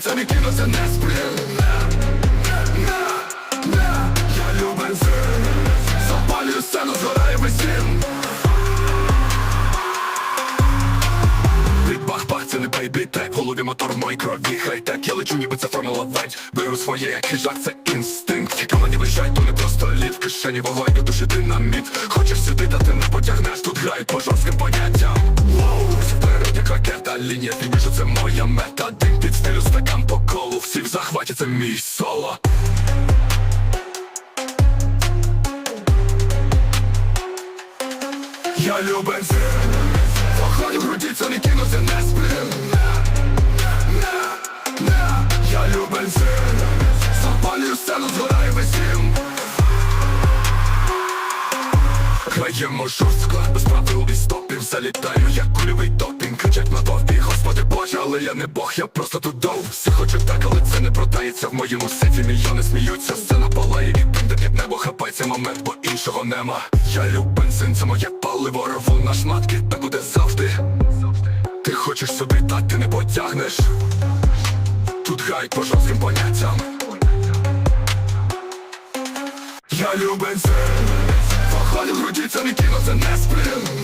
це не кіно, це не сприн Я бензин Запалюю сцену, згорає весь дім. Бах-бах, це не бейбі-тек В голові мотор, в моїй крові. Хай-тек Я лечу, ніби це формула ведь. Беру своє, як хижак, це інстинкт. Яка мені лишай, то не просто лід. В кишені вогонь, до душі динаміт. Хочеш сюди, та ти не потягнеш. Тут грають по жорстким вперед, ракета, лінія фінішу, це моя мета. Дим під стилю, стакан по колу. Всі в захваті, це мій соло. Я Вогонь в груді, це не кіно, не сплин Я бензин Запалюю сцену, згорає весь дім. Граємо жорстко, без правил і стопів Залітаю, як кульовий допінг але я не бог, я просто тут дов Всі хочуть так, але це не продається. В моєму сеті мільйони сміються. Сцена палає і пінде під небо Хапається момент, бо іншого нема. Я люб бензин, це моє паливо Рву на шматки, так буде завжди. Ти хочеш сюди, та ти не потягнеш. Тут грають по жорстким поняттям. Я бензин Вогонь в груді, це не кіно, це не сплин